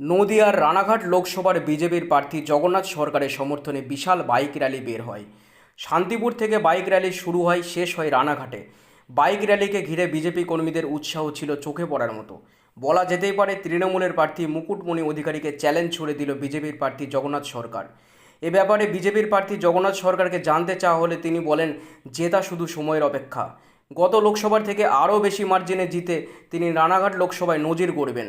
নদিয়ার রানাঘাট লোকসভার বিজেপির প্রার্থী জগন্নাথ সরকারের সমর্থনে বিশাল বাইক র্যালি বের হয়। শান্তিপুর থেকে বাইক র্যালি শুরু হয়, শেষ হয় রানাঘাটে। বাইক র্যালিকে ঘিরে বিজেপি কর্মীদের উৎসাহ ছিল চোখে পড়ার মতো। বলা যেতেই পারে, তৃণমূলের প্রার্থী মুকুটমণি অধিকারীকে চ্যালেঞ্জ ছুড়ে দিল বিজেপির প্রার্থী জগন্নাথ সরকার। এ ব্যাপারে বিজেপির প্রার্থী জগন্নাথ সরকারকে জানতে চাওয়া হলে তিনি বলেন, জেতা শুধু সময়ের অপেক্ষা। গত লোকসভার থেকে আরও বেশি মার্জিনে জিতে তিনি রানাঘাট লোকসভায় নজির গড়বেন